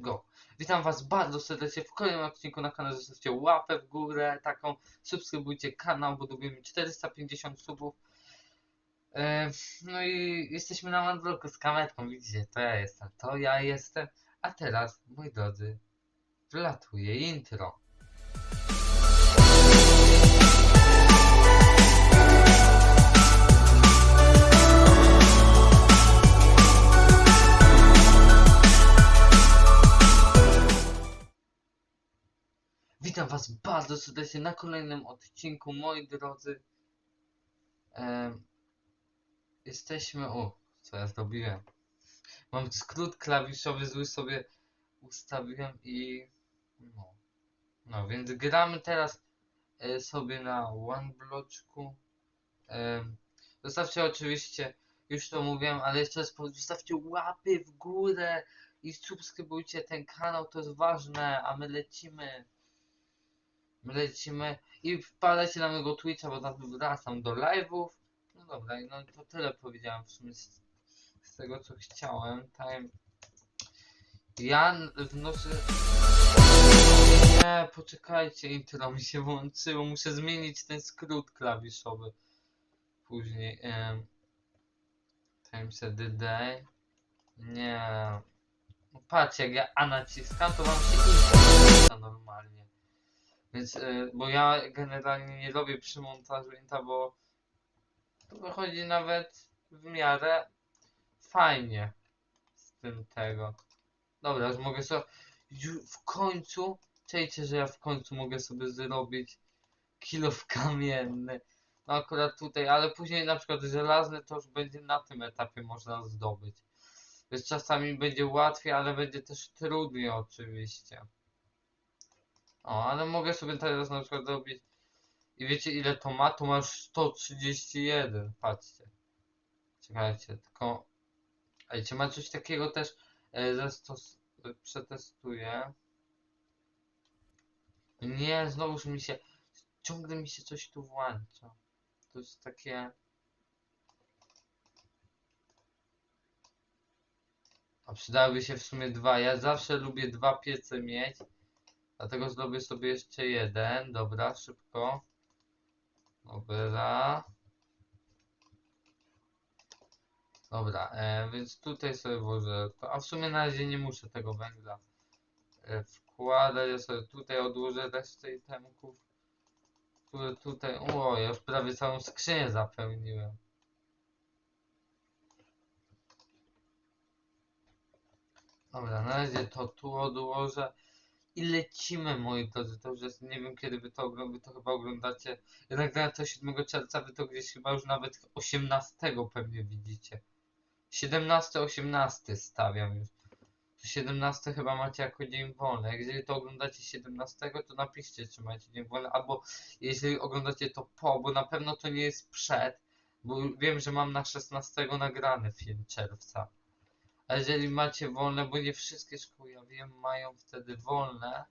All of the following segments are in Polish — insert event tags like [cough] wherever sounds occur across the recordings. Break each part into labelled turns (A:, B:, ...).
A: Go. Witam Was bardzo serdecznie w kolejnym odcinku na kanale. Zostawcie łapę w górę, taką. Subskrybujcie kanał, bo dobijemy 450 subów. E, no i jesteśmy na Mandloku z kamerką. Widzicie, to ja jestem. To ja jestem. A teraz, moi drodzy, wylatuje intro. Bardzo serdecznie na kolejnym odcinku, moi drodzy. Jesteśmy. O, co ja zrobiłem? Mam skrót klawiszowy zły sobie ustawiłem i. No. No, więc gramy teraz e, sobie na one bloczku. Zostawcie oczywiście, już to mówiłem, ale jeszcze raz zostawcie łapy w górę i subskrybujcie ten kanał, to jest ważne, a my lecimy. My lecimy i wpadajcie na mojego Twitcha, bo tam wracam do live'ów. No dobra, no to tyle powiedziałem w sumie z, z tego co chciałem. Time. Ja wnoszę. Nie, poczekajcie, intro mi się włączyło. Muszę zmienić ten skrót klawiszowy. Później. Um, time set the day. Nie. Patrzcie, jak ja A naciskam, to wam się intro normalnie. Więc, y, bo ja generalnie nie robię przy montażu inta, bo to wychodzi nawet w miarę fajnie z tym tego. Dobra, już mogę sobie, w końcu, czejcie, że ja w końcu mogę sobie zrobić kilo w kamienny. No akurat tutaj, ale później na przykład żelazny to już będzie na tym etapie można zdobyć. Więc czasami będzie łatwiej, ale będzie też trudniej oczywiście. O, ale mogę sobie teraz na przykład zrobić. I wiecie ile to ma? To ma już 131, patrzcie. Czekajcie, tylko. Ej, czy ma coś takiego też e, zastos... przetestuję? Nie, znowuż mi się. Ciągle mi się coś tu włącza. To jest takie. A przydałyby się w sumie dwa. Ja zawsze lubię dwa piece mieć. Dlatego zrobię sobie jeszcze jeden. Dobra, szybko. Dobra. Dobra, e, więc tutaj sobie włożę to. A w sumie na razie nie muszę tego węgla e, wkładać. Ja sobie tutaj odłożę resztę itemków. Które tutaj. O, ja już prawie całą skrzynię zapełniłem. Dobra, na razie to tu odłożę. I lecimy, moi drodzy. To już jest, nie wiem kiedy wy to, wy to chyba oglądacie. Ja nagrałem to 7 czerwca, wy to gdzieś chyba już nawet 18 pewnie widzicie. 17, 18 stawiam już. 17 chyba macie jako dzień wolny. Jeżeli to oglądacie 17, to napiszcie, czy macie dzień wolny. Albo jeżeli oglądacie to po, bo na pewno to nie jest przed. Bo wiem, że mam na 16 nagrany film czerwca. A jeżeli macie wolne, bo nie wszystkie szkoły, ja wiem, mają wtedy wolne,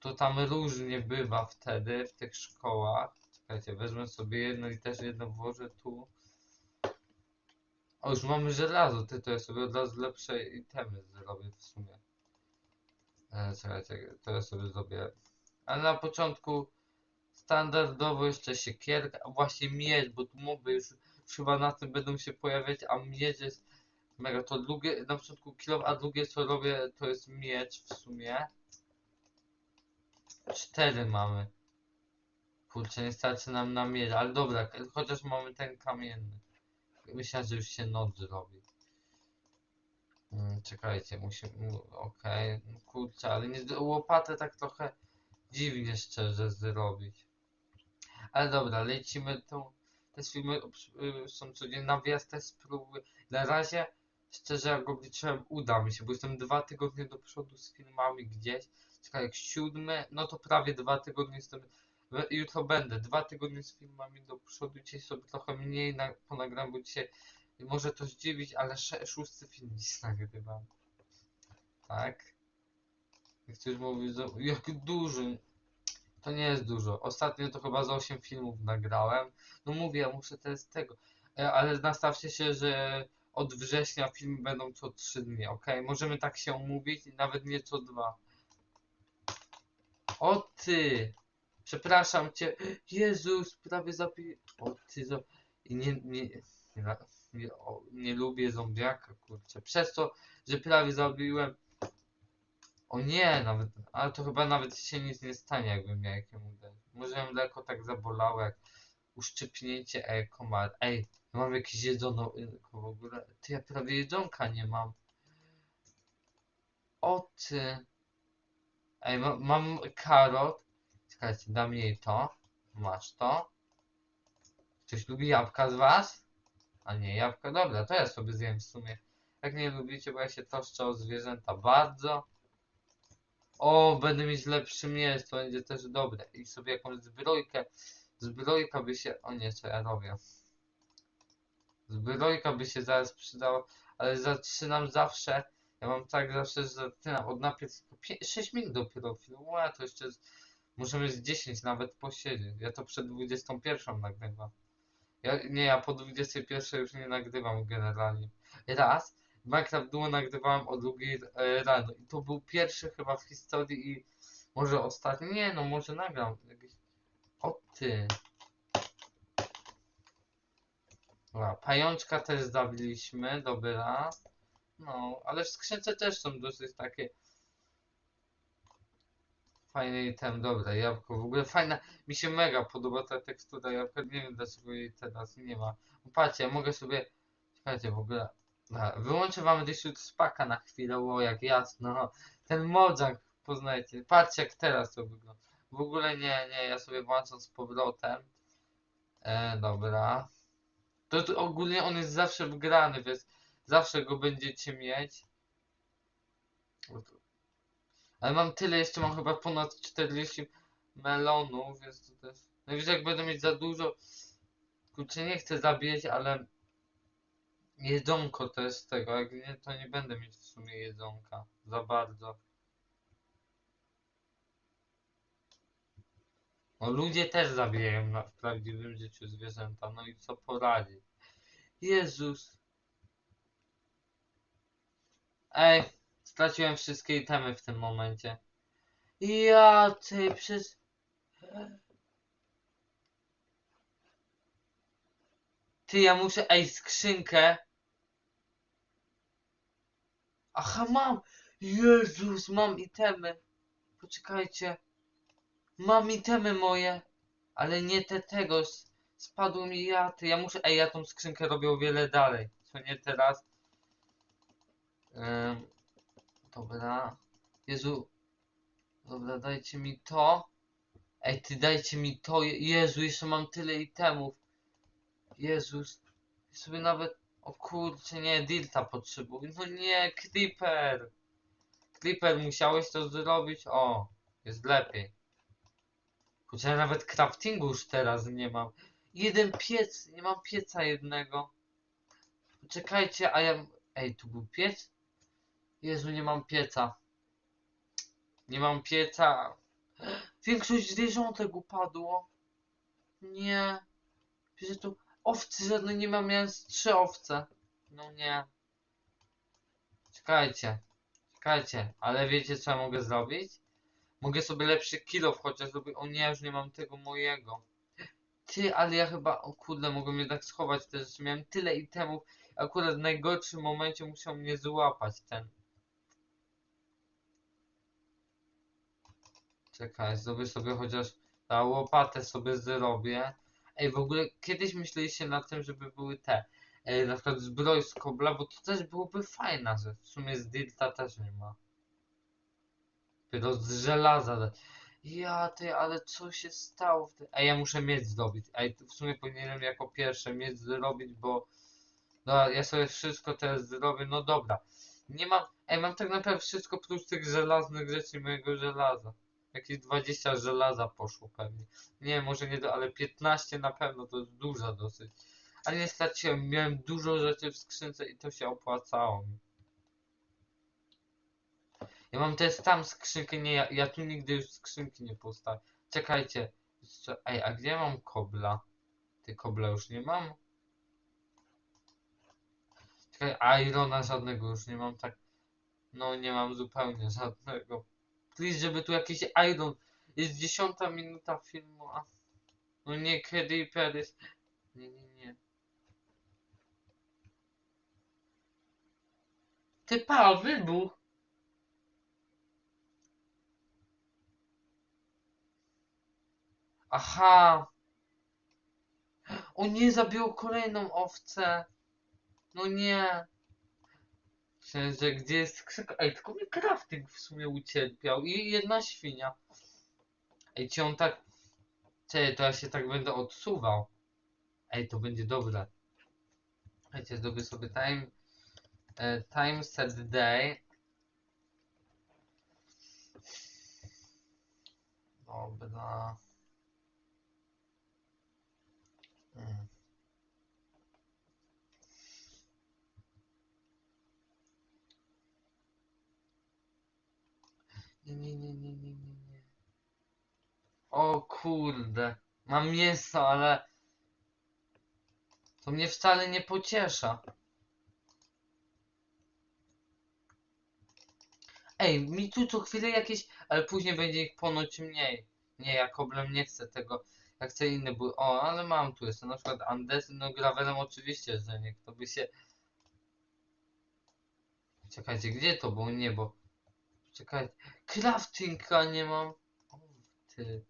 A: to tam różnie bywa wtedy w tych szkołach. Czekajcie, wezmę sobie jedno i też jedno włożę tu. O, już mamy żelazo, ty to ja sobie od razu lepsze itemy zrobię w sumie. E, czekajcie, to ja sobie zrobię. Ale na początku standardowo jeszcze siekierka, a właśnie miecz, bo tu moby już, już chyba na tym będą się pojawiać, a miecz jest Mega, to drugie, na początku kilo, a drugie co robię to jest miecz w sumie. Cztery mamy. Kurczę, nie starczy nam na miecz, ale dobra, chociaż mamy ten kamienny. Myślę, że już się noc zrobi. Mm, czekajcie, musimy, okej, no kurczę, ale nie, łopatę tak trochę dziwnie szczerze zrobić. Ale dobra, lecimy tą, te filmy y, są codziennie, nawias też spróbuję. Na razie Szczerze, jak obliczyłem, uda mi się, bo jestem dwa tygodnie do przodu z filmami gdzieś. Czekaj, jak siódmy, no to prawie dwa tygodnie jestem. Jutro będę, dwa tygodnie z filmami do przodu. Dzisiaj sobie trochę mniej na, ponagram, bo dzisiaj może to zdziwić, ale szósty film dziś nagrywam. Tak? Jak ktoś mówi, jak duży. To nie jest dużo. Ostatnio to chyba za 8 filmów nagrałem. No mówię, ja muszę teraz tego. E, Ale nastawcie się, że od września filmy będą co 3 dni, ok? Możemy tak się umówić, nawet nie co dwa. O ty! Przepraszam cię. Jezus, prawie zabiję. O ty, za... I nie, nie, nie, nie, nie lubię zombiaka, kurczę. Przez to, że prawie zabiłem. O nie, nawet, ale to chyba nawet się nic nie stanie, jakbym miał jakiemu uderzyć. Może ją lekko tak zabolało, jak uszczypnięcie e, komar. Ej, mam jakieś jedzono w ogóle. Ty, ja prawie jedzonka nie mam. O ty. Ej, ma, mam karot. Czekajcie, dam jej to. Masz to. Ktoś lubi jabłka z was? A nie, jabłka, dobra, to ja sobie zjem w sumie. Jak nie lubicie, bo ja się troszczę o zwierzęta bardzo. O, będę mieć lepszy miecz, to będzie też dobre. I sobie jakąś zbrojkę. Zbrojka by się... O nie, co ja robię? Zbrojka by się zaraz przydała, ale zaczynam zawsze... Ja mam tak zawsze, że zaczynam od najpierw 6 minut dopiero film. Ła, to jeszcze z, możemy z 10 nawet posiedzieć. Ja to przed 21 nagrywam. Ja, nie, ja po 21 już nie nagrywam generalnie. Raz Minecraft Duo nagrywałem o drugiej e, rano i to był pierwszy chyba w historii i może ostatni. Nie no, może nagram. O ty. Pajączka też zabiliśmy, dobra. No, ale w skrzynce też są dosyć takie fajne item, dobra, jabłko, w ogóle fajna, mi się mega podoba ta tekstura jabłka, nie wiem dlaczego jej teraz nie ma. Patrzcie, ja mogę sobie, czekajcie, w ogóle, wyłączę wam Dishoot Spaka na chwilę, o jak jasno, ten Mojang poznajcie, patrzcie jak teraz to wygląda. W ogóle nie, nie, ja sobie włączam z powrotem. E, dobra. To, to ogólnie on jest zawsze wgrany, więc zawsze go będziecie mieć. Ale mam tyle, jeszcze mam chyba ponad 40 melonów, więc to też... Najwyżej jak będę mieć za dużo... Kurczę, nie chcę zabijać, ale... Jedzonko też tego, jak nie, to nie będę mieć w sumie jedzonka. Za bardzo. No ludzie też zabijają na, w prawdziwym życiu zwierzęta, no i co poradzić. Jezus. Ej, straciłem wszystkie itemy w tym momencie. Ja, ty, przez... Ty, ja muszę, ej, skrzynkę. Aha, mam. Jezus, mam itemy. Poczekajcie. Mam itemy moje. Ale nie te tego. s- Spadło mi ja, ty. Ja muszę, ej, ja tą skrzynkę robię o wiele dalej. Co nie teraz. Ym, dobra. Jezu. Dobra, dajcie mi to. Ej, ty dajcie mi to. Je- Jezu, jeszcze mam tyle itemów. Jezus. Ja sobie nawet... O kurczę, nie, Dilta potrzebuję. No nie, Creeper. Creeper, musiałeś to zrobić? O, jest lepiej. Kurczę, ja nawet craftingu już teraz nie mam. Jeden piec, nie mam pieca jednego. Czekajcie, a ja... Ej, tu był piec? Jezu, nie mam pieca. Nie mam pieca. Większość zwierzątek upadło. Nie. Wiecie, tu owcy żadne nie mam, miałem trzy owce. No nie. Czekajcie. Czekajcie, ale wiecie co ja mogę zrobić? Mogę sobie lepszy kilo chociaż zrobić. O nie, już nie mam tego mojego. Ty, ale ja chyba, o kurde, mogłem jednak schować te rzeczy. Miałem tyle itemów. Akurat w najgorszym momencie musiał mnie złapać ten. Czekaj, zrobię sobie chociaż ta łopatę sobie zrobię. Ej, w ogóle kiedyś myśleliście nad tym, żeby były te, e, na przykład zbroj z kobla, bo to też byłoby fajna rzecz. W sumie z Dilta też nie ma. Dopiero z żelaza. Ja ty, ale co się stało w tym? Ej, ja muszę mieć zdobyć. Ej, w sumie powinienem jako pierwsze mieć zrobić, bo no, ja sobie wszystko teraz zrobię. No dobra. Nie mam. Ej, mam tak naprawdę wszystko prócz tych żelaznych rzeczy mojego żelaza. Jakieś 20 żelaza poszło pewnie. Nie, może nie, do, ale 15 na pewno to jest dużo dosyć. Ale nie straciłem, miałem dużo rzeczy w skrzynce i to się opłacało mi. Ja mam też tam skrzynkę, nie, ja, ja tu nigdy już skrzynki nie postawię. Czekajcie, ej, a gdzie mam kobla? Ty kobla już nie mam? Czekaj, Irona żadnego już nie mam tak. No nie mam zupełnie [laughs] żadnego. Please, żeby tu jakiś Iron. Jest dziesiąta minuta filmu, a... No nie, Creeper jest... Nie, nie, nie. Ty pa, wybuch! Aha! [gasps] O nie, zabiło kolejną owcę! No nie! Myślałem, że gdzie jest krzyk... Ej, tylko mi crafting w sumie ucierpiał i jedna świnia. Ej, czy on tak... Czekaj, to ja się tak będę odsuwał. Ej, to będzie dobre. Słuchajcie, zrobię sobie time... E, time set day. Dobra. Mm. Nie, nie, nie, nie. O kurde. Mam mięso, ale... To mnie wcale nie pociesza. Ej, mi tu co chwilę jakieś... Ale później będzie ich ponoć mniej. Nie, ja koblem nie chcę tego. Ja chcę inny był. O, ale mam tu jeszcze na przykład Andes, no Gravelem oczywiście, że nie. Kto by się... Czekajcie, gdzie to było niebo? Czekajcie. Craftinga nie mam. O, ty.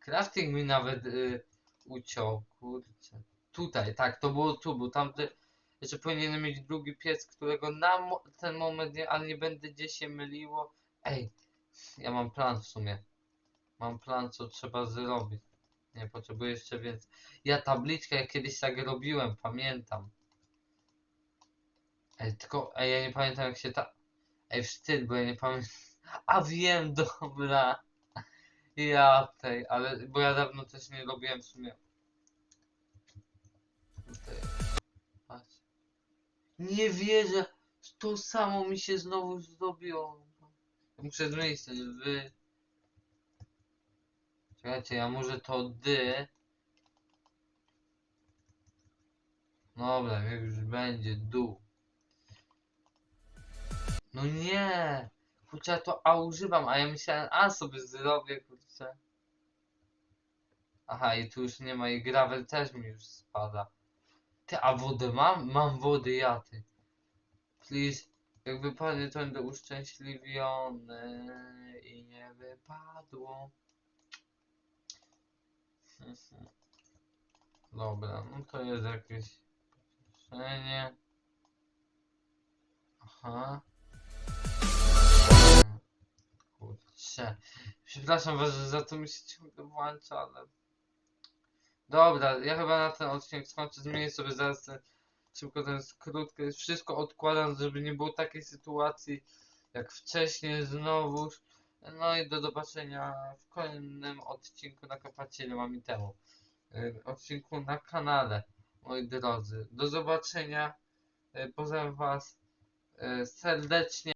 A: Crafting mi nawet y, uciął, kurczę. Tutaj, tak, to było tu, bo tamty... Jeszcze powinienem mieć drugi piec, którego na ten moment nie, ale nie będę gdzieś się myliło. Ej, ja mam plan w sumie. Mam plan, co trzeba zrobić. Nie, potrzebuję jeszcze więcej. Ja tabliczkę jak kiedyś tak robiłem, pamiętam. Ej, tylko, ej, ja nie pamiętam jak się ta... Ej, wstyd, bo ja nie pamiętam. [laughs] A wiem, [laughs] dobra. Ja tej, ale, bo ja dawno też nie robiłem w sumie. Tutaj. Patrz. Nie wierzę, to samo mi się znowu zrobiło. Muszę zmienić ten wy. Czekajcie, ja może to dy. Dobra, niech już będzie dół. No nie! Kurczę, ja to A używam, a ja myślałem A sobie zrobię, kurczę. Aha, i tu już nie ma i gravel też mi już spada. Ty, a wodę mam? Mam wodę, ja ty. Please, jak wypadnie, to będę uszczęśliwiony i nie wypadło. [laughs] Dobra, no to jest jakieś pocieszenie. Aha. Kurczę. Przepraszam was, że za to mi się ciągle włącza, ale... Dobra, ja chyba na ten odcinek skończę, zmienię sobie zaraz ten, szybko ten skrót, wszystko odkładam, żeby nie było takiej sytuacji jak wcześniej znowuż. No i do zobaczenia w kolejnym odcinku na Kapacie mam temu. y, Odcinku na kanale, moi drodzy. Do zobaczenia. y, Pozdrawiam was y, serdecznie.